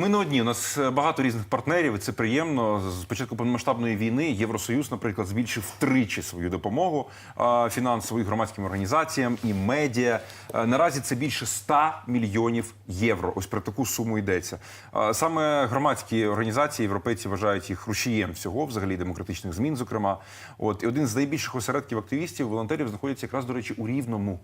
Ми не одні. У нас е, багато різних партнерів. і Це приємно. З початку повномасштабної війни Євросоюз, наприклад, збільшив втричі свою допомогу фінансову і громадським організаціям і медіа. Е, Наразі це більше 100 мільйонів євро. Ось про таку суму йдеться. Саме громадські організації європейці вважають їх рушієм всього, взагалі демократичних змін. Зокрема, от і один з найбільших осередків активістів, волонтерів знаходиться якраз до речі у Рівному.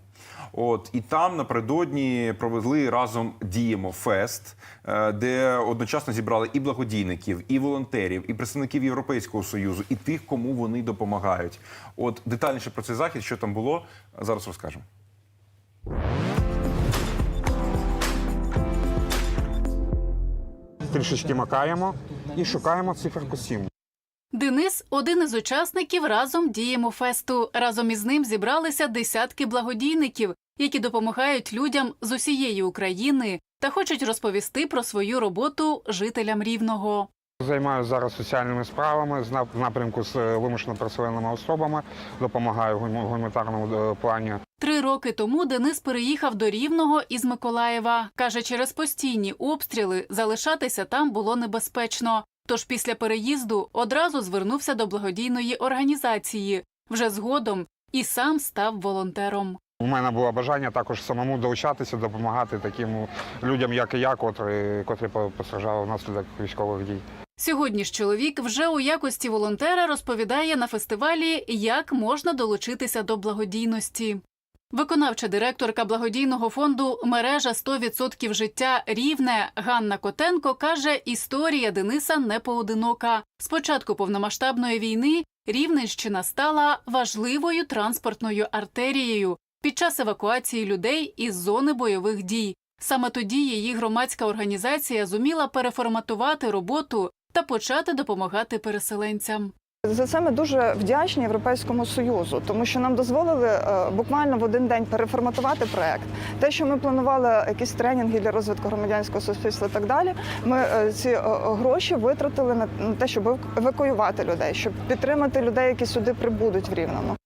От і там напередодні провели разом Діємо Фест, е, де одночасно зібрали і благодійників, і волонтерів, і представників Європейського союзу, і тих, кому вони допомагають. От детальніше про цей захід, що там було, зараз розкажемо. Трішечки макаємо і шукаємо циферку 7. Денис один із учасників разом діємо фесту. Разом із ним зібралися десятки благодійників, які допомагають людям з усієї України та хочуть розповісти про свою роботу жителям рівного. Займаюся зараз соціальними справами в напрямку з е, вимушено переселеними особами, допомагаю в гуманітарному е, плані. Три роки тому Денис переїхав до Рівного із Миколаєва. Каже, через постійні обстріли залишатися там було небезпечно. Тож після переїзду одразу звернувся до благодійної організації. Вже згодом і сам став волонтером. У мене було бажання також самому долучатися, допомагати таким людям, як і я, котрі, котрі по- постраждали внаслідок військових дій. Сьогодні ж чоловік вже у якості волонтера розповідає на фестивалі, як можна долучитися до благодійності. Виконавча директорка благодійного фонду мережа 100% життя рівне Ганна Котенко каже, історія Дениса не поодинока. З початку повномасштабної війни Рівненщина стала важливою транспортною артерією під час евакуації людей із зони бойових дій. Саме тоді її громадська організація зуміла переформатувати роботу та почати допомагати переселенцям. За це ми дуже вдячні Європейському Союзу, тому що нам дозволили е, буквально в один день переформатувати проект. Те, що ми планували якісь тренінги для розвитку громадянського суспільства, і так далі. Ми е, ці е, гроші витратили на на те, щоб евакуювати людей, щоб підтримати людей, які сюди прибудуть в Рівному.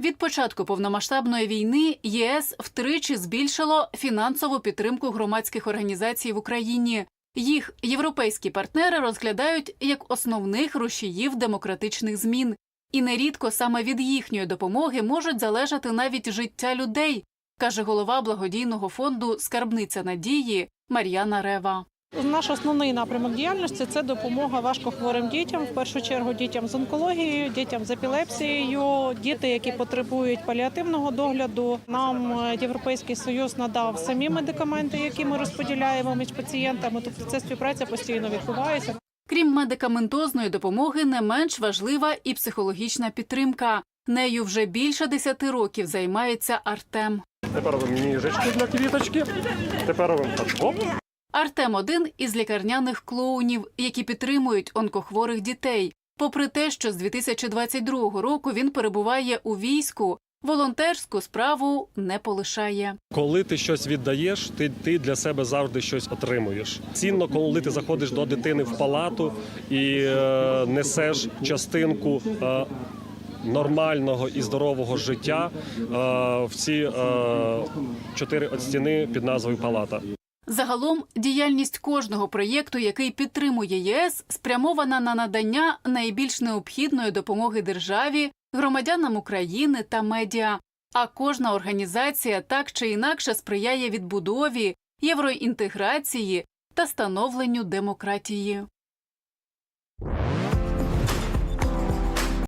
Від початку повномасштабної війни ЄС втричі збільшило фінансову підтримку громадських організацій в Україні. Їх європейські партнери розглядають як основних рушіїв демократичних змін. І нерідко саме від їхньої допомоги можуть залежати навіть життя людей, каже голова благодійного фонду Скарбниця надії Мар'яна Рева. Наш основний напрямок діяльності це допомога важкохворим дітям, в першу чергу дітям з онкологією, дітям з епілепсією, діти, які потребують паліативного догляду. Нам Європейський Союз надав самі медикаменти, які ми розподіляємо між пацієнтами. Тобто ця співпраця постійно відбувається. Крім медикаментозної допомоги, не менш важлива і психологічна підтримка. Нею вже більше десяти років займається Артем. Тепер робимо ніжечки для квіточки. Тепер. Оп. Артем один із лікарняних клоунів, які підтримують онкохворих дітей. Попри те, що з 2022 року він перебуває у війську, волонтерську справу не полишає. Коли ти щось віддаєш, ти, ти для себе завжди щось отримуєш. Цінно, коли ти заходиш до дитини в палату і е, несеш частинку. Е, Нормального і здорового життя е, в ці е, чотири от стіни під назвою Палата. Загалом діяльність кожного проєкту, який підтримує ЄС, спрямована на надання найбільш необхідної допомоги державі, громадянам України та медіа. А кожна організація так чи інакше сприяє відбудові, євроінтеграції та становленню демократії.